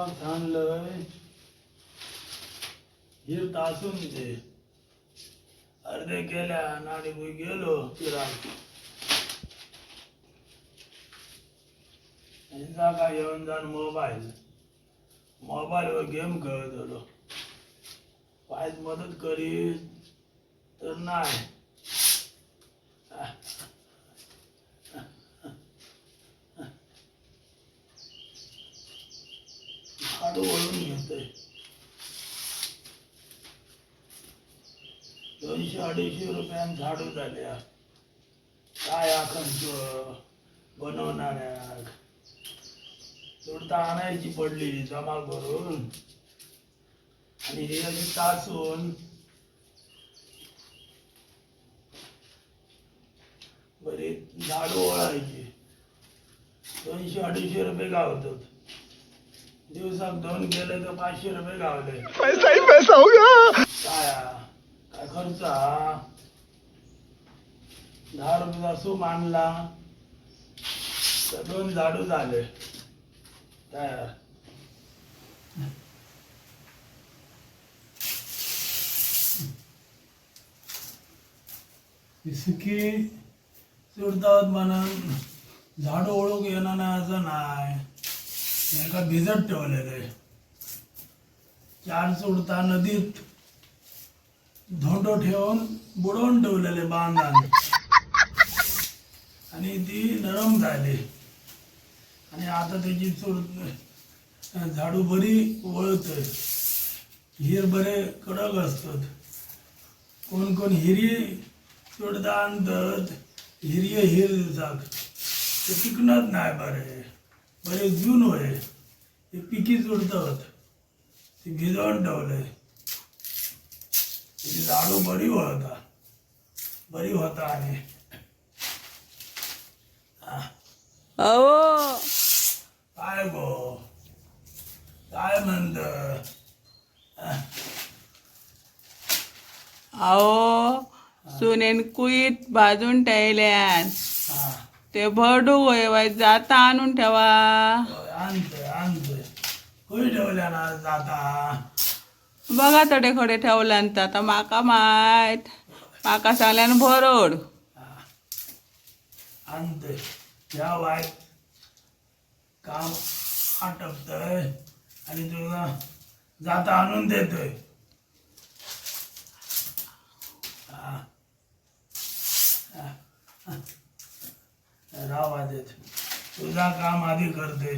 नातवाक सांगलंय हिर तासून दे। अर्धे केल्या नाडी मी गेलो फिराक यांचा काय येऊन जाण मोबाईल। मोबाईलवर गेम खेळत होतो। पायच मदत करीत तर नाही झाडू वळून घेतोय दोनशे अडीचशे रुपयान झाडू झाल्या. काय खर्च बनवणाऱ्या. तुडता आणायची पडली जमा करून आणि हे अशी तासून बरी झाडू ओळायची. दोनशे अडीचशे रुपये गावतात. दिवसाक दोन गेले तर पाचशे रुपये गावले. पैसा ही पैसा होगा हा? काय खर्च. हा दहा रुपयाचा सूप आणला तर दोन झाडू झाले. तयार. सुखी चुरतात म्हणून झाडू ओळख येणार नाही असं नाही. एका भिजत ठेवलेलं चार सुडता नदीत धोंडो ठेवून बुडवून ठेवलेले बांधान आणि ती नरम झाली. आणि आता त्याची चूर झाडू बरी वळतोय हिर बरे कडक असतात. कोण कोण हिरी चुडता आणतात. हिरये हिर दिवसाक ते पिकणत नाही बरे. बरे जून होय. ते पिकी चुडतात. ती भिजवून ठेवलंय झाडू बरी होता. बरी होता आणि अहो. काय गो? काय म्हणत? अहो सुनेन कुईत भाजून ठेवल्यान ते भरडू वय जाता आणून ठेवा. आणतोय आणतोय. कुठे ठेवल्या ना जाता बघा तडे खडे ठेवल्यान तर आता माका माहीत. माका सांगल्यान भरड. ह्या वाय काम आटपतय. आणि तुला जाता आणून देतोय. राव हा. देत तुझा काम आधी करते.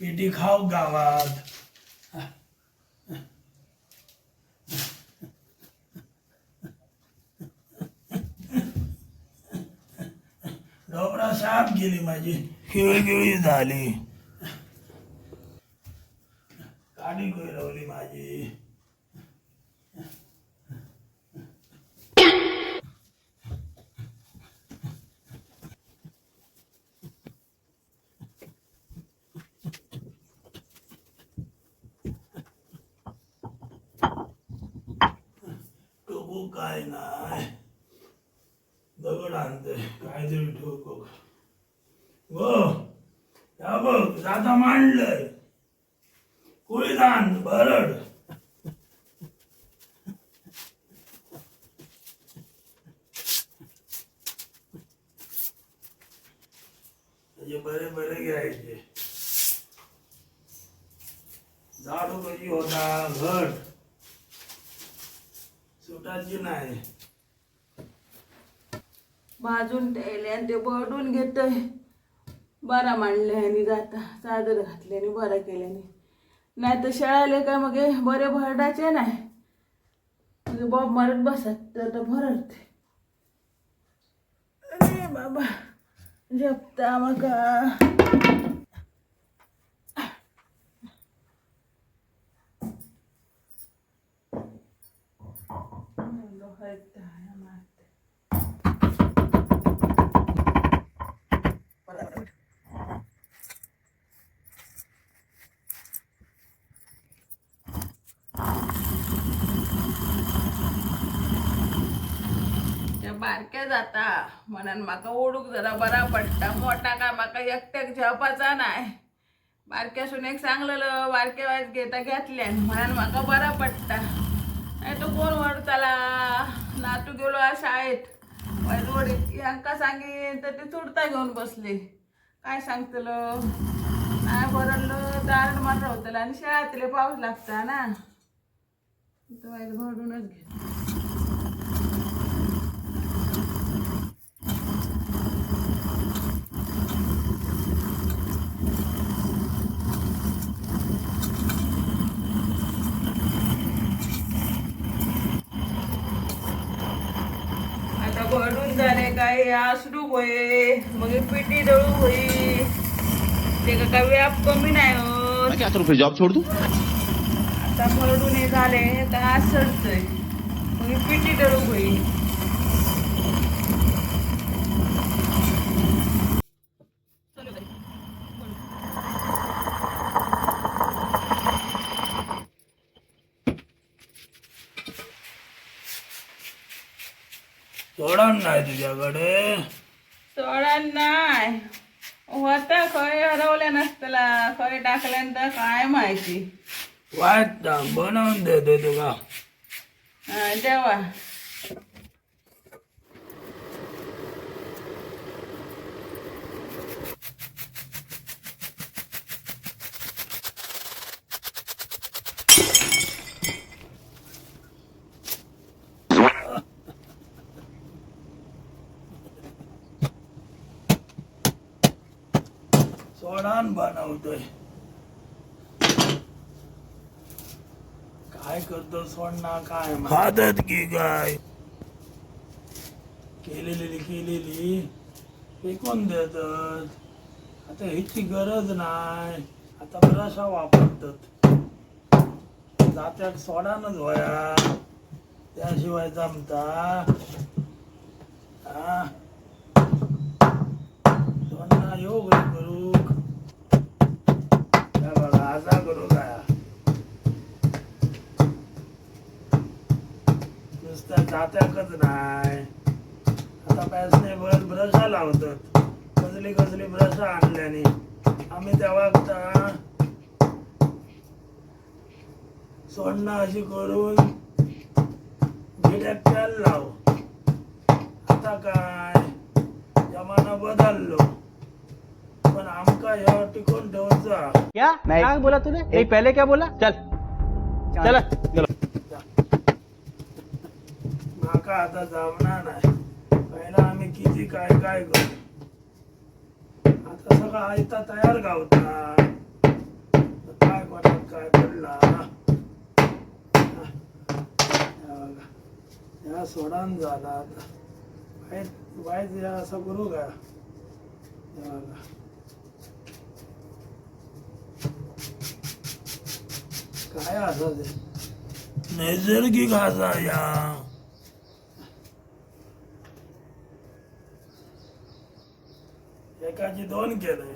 पेटी खाऊ गावात. डोबरा साफ गेली माझी. हिळगिळी झाली. हो या बघ जाता मांडलंय? कुळीदान बरड. त्याचे बरे बरे घ्यायचे. झाडू कशी होता? घट. सुटाची नाही. भाजून ठेवले आणि ते बडून घेतय. बरा मांडल्याने जाता. चादर घातल्याने बरा केल्याने नाही तर शाळाले काय मग बरे भरडाचे नाही. म्हणजे बॉब मारत बसत तर तर भरडते. अरे बाबा जपता मग बारके जाता. म्हणून म्हाका ओढूक जरा बरा पडटा मोठा काय म्हाका एकट्याक जेवपाचा नाय. बारक्या सुनेक सांगलेलो बारके वाज घेता घेतल्यान म्हणून म्हाका बरा पडटा नाही तो कोण वडताला नातू गेलो आ शाळेत. वायट यांका सांगीन तर ती चुडता घेऊन बसली. काय सांगतलो? नाही भरलं दारण मात्र होतलं आणि शाळेतले पाऊस लागता ना. तो वाईट घडूनच घे आता भरून झाले काय आसडू होय? मग पिठी दळू होई ते का काय व्याप कमी नाही होत. क्या फिर जॉब दूं आता भरडून हे झाले तर आसडतंय मग हे पिठी दळू होई सोडण नाही तुझ्याकडे. सोडा नाही. होता खय हरवल्या नसतला. खय टाकल्यानंतर काय माहिती? वाईट ना, बनवून देतो तुका हा, बनवतोय काय करतो सोडणा काय खातात की काय? केलेली केलेली. फेकून देतात? आता ह्याची गरज नाही. आता बराचसा वापरतात. जात्याक सोडानच होया. त्याशिवाय जमता. हा सोडणा योग नुसतं जात्याकच नाही. आता पॅसने बरं ब्रशा लावतात कसली कसली ब्रश आणल्याने. आम्ही तेव्हा सोडणं अशी करून तेल लाव. आता काय? जमाना बदललो. पण आमका ह्या टिकून ठेवचा क्या? क्या बोला तूने? नहीं पहले क्या बोला? चल. चल चलो. का आता जमणार नाही? पहिला आम्ही किती काय काय करू? आता सगळं आयता तयार गावता. काय कोणात काय पडला? या सोडान झाला आता. वाईट वाईट या असं करू का? काय असं ते नैसर्गिक असा या. एकाची दोन केले.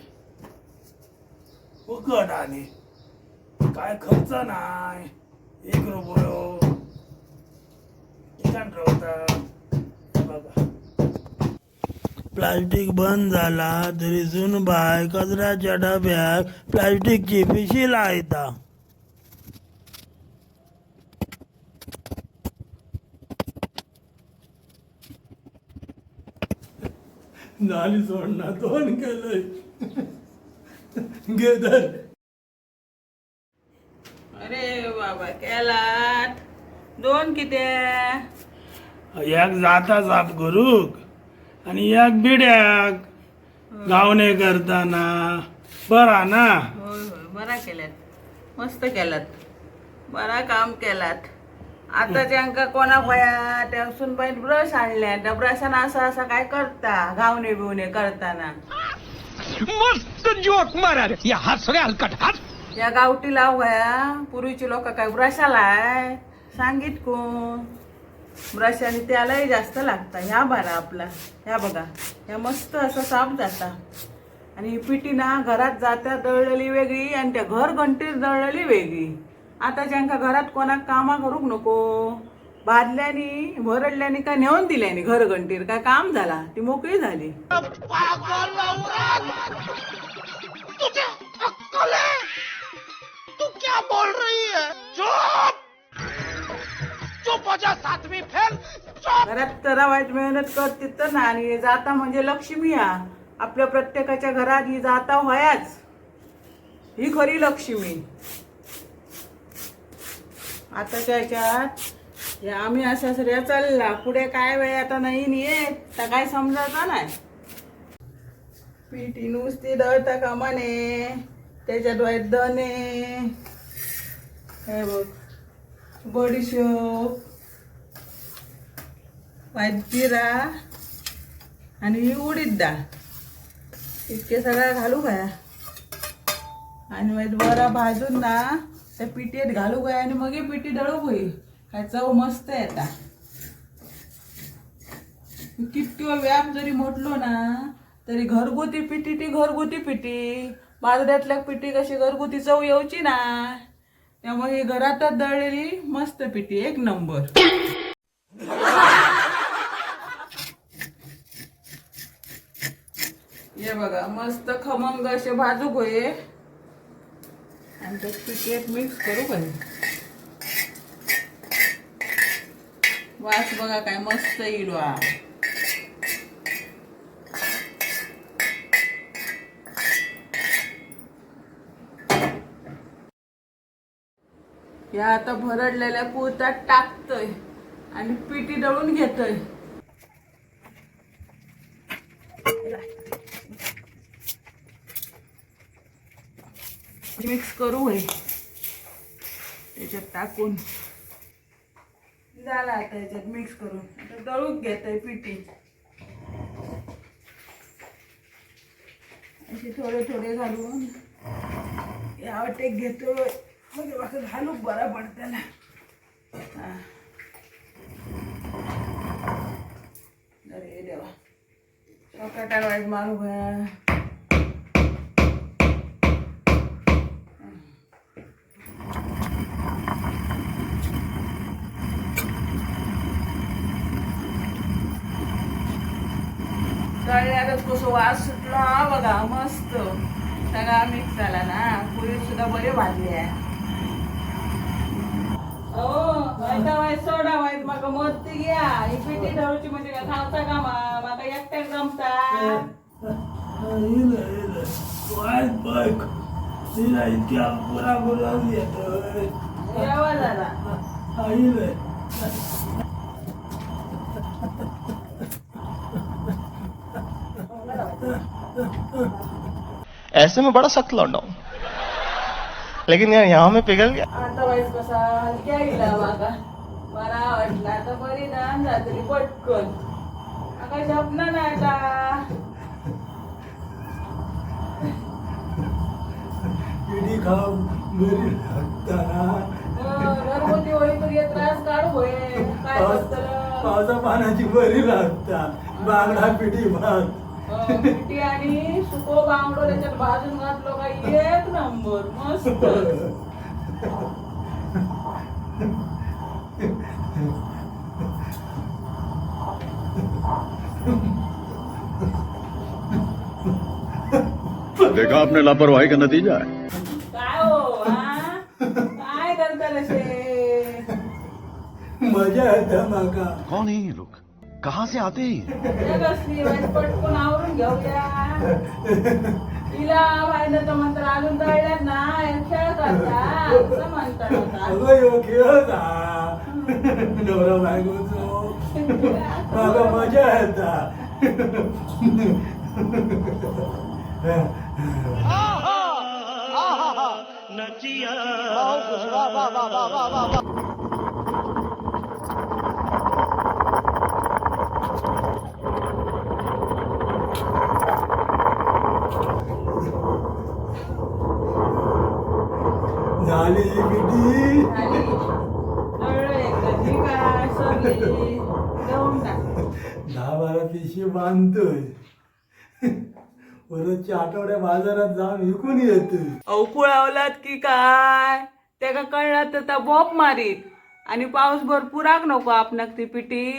फुकट आणि काय खर्च नाही. एक रुपयो हो. ठिकाण ठेवता बघा. प्लास्टिक बंद झाला तरी जून बाय कचऱ्याच्या डब्यात प्लास्टिकची पिशी लायता. झाली सोडणार दोन केलंय. धर अरे बाबा केलात. दोन किती एक जाता साफ करूक आणि एक बिड्याक. गावणे करताना. बरा ना? होय होय बरा केल्यात. मस्त केलात. बरा काम केलात. आता ज्यांका कोणा भया त्या सुनबाई ब्रश आणल्या त्या ब्रशानं असं असं काय करता? घावणे बिवणे करताना. मस्त जोक मारा ये हंस रे हलकट. हंस या गावठी लाव भया पूर्वीची लोक काय ब्रशाला आहे? सांगित कोण ब्रशाने त्यालाही जास्त लागता. ह्या बरा आपला. ह्या बघा. ह्या मस्त असं साफ जाता. आणि ही पिठी ना घरात जात्या दळलेली वेगळी आणि त्या घर घंटीत दळलेली वेगळी. आता ज्यांका घरात कोणाक कामा करूंक नको बादल्यानी भरडल्यानी काय नेऊन दिल्यानी घर घंटीर काय काम झाला? ती मोकळी झाली. घरात तर वाईट मेहनत कर तर ना आणि जाता म्हणजे लक्ष्मी हा आपल्या प्रत्येकाच्या घरात ही जाता व्हायाच ही खरी लक्ष्मी. आताच्या ह्याच्यात हे आम्ही अशा सगळ्या चालला. पुढे काय वेळ आता नाही येत तर काय समजायचा नाही. पिठी नुसती दळता कामाने त्याच्या डोळ्यात दणे. हे बघ बडीशोप वाईट जिरा आणि ही उडीद डाळ. इतके सगळं घालू काय आणि वाईट बरा भाजून ना त्या पिठेत घालू काय आणि मग पिठी दळू होई काय चव मस्त येता कितको व्याप जरी म्हटलो ना तरी घरगुती पिठी ती घरगुती पिठी. बाजारातल्या पिठी कशी घरगुती चव येऊची ना. त्यामुळे ही घरातच दळलेली मस्त पिठी एक नंबर. हे बघा मस्त खमंग असे भाजूक होये आणि त्यात पिठेत मिक्स करू पण. वास बघा काय मस्त येईल वा या आता भरडलेल्या कुळतात टाकतोय आणि पिठी दळून घेतोय. मिक्स करू हे त्याच्यात टाकून. झाला आता याच्यात मिक्स करून. आता दळून घेतोय पिठी. असे थोडे थोडे घालून. या वाटेक घेतो म्हणजे असं घालू बरा पडताना हां. अरे देवा. चौकाटाला वाईट मारू भया तळल्यागत कसं वास सुटला बघा मस्त. सगळा मिक्स झाला ना. पुरी सुद्धा बरे भाजले हो वायट सोडा वाईट म्हाका मस्ती घ्या. ही पिठी ढवळची म्हणजे काय खावता का म्हाका एकट्याक जमता? वाईट बघ तिला इतक्या पुरा पुरा येतोय येवा झाला हा येईल ऐसे में बड़ा सख्त लौंडा हूं। लेकिन यार यहाँ में पिघल गया। आता वाईट कसा हलक्या गेला माका बरा वाटला आता बरी दान जातली पटकन. आका झपना ना आता. पिढी खाऊ घरी लागताना हो, घरगुती होई तर हे त्रास काढू होय. काय बसतलं पावसा पाण्याची बरी लागता. बांगडा पिढी भात पिठी आणि सुको बांगडो त्याच्यात भाजून घातलो का एक नंबर मस्त. देखा आपने लापरवाही का नतीजा है। काय हो हा? काय करता असे मजा येते माका कौन है ये लोग? कहाँ से आते हैं? तिला तर म्हणतात अजून तळल्यात ना खेळ करता असं म्हणतात आता. अगं यो खेळत. नवरा बायकोचो. माका मजा येता. झाली ही पिढी झाली. टाक. दहा बारा पिशवी बांधतोय. परतच्या आठवड्या बाजारात जाऊन विकून येतोय. अवकुळावलात की काय? त्याका कळलं तर त्या बॉप मारीत. आणि पाऊस भरपूराक नको आपणाक ती पिठी.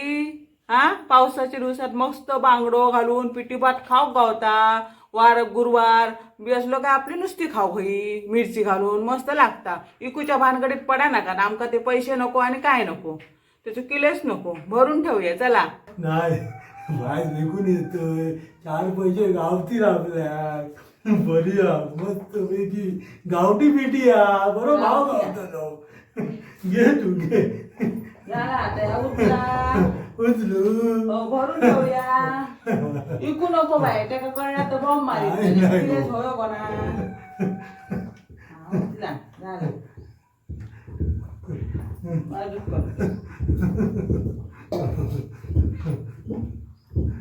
हा? पावसाच्या दिवसात मस्त बांगडो घालून पिठी भात खाऊ गावता. वार गुरुवार बी असलो काय आपली नुसती खाऊ होई मिरची घालून मस्त लागता. इकूच्या भानगडीत पडा नका आमका ते पैसे नको आणि काय नको. ते चुकीलेच नको. भरून ठेवूया चला. नाही बाहेर निघून येतोय. चार पैसे गावतील आपल्या बरी आ, मस्त पैकी. गावठी पिटी या बरोबर भाव गावतो घे तू घे. झाला आता या उचला हो, भरून ठेवूया इकू नको बाय त्याला कळणार तर बॉम्ब नाही, मारी नाही. होय कोणा हा, उचला झालं. बाजूक कर.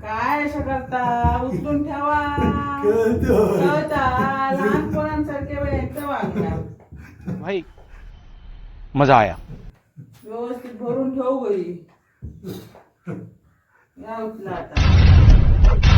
काय असं करता उचलून ठेवा. कळतो. कळता. लहान पोरांसारख्या वागणार भाई मजा आया. व्यवस्थित भरून ठेवू गई या उचला आता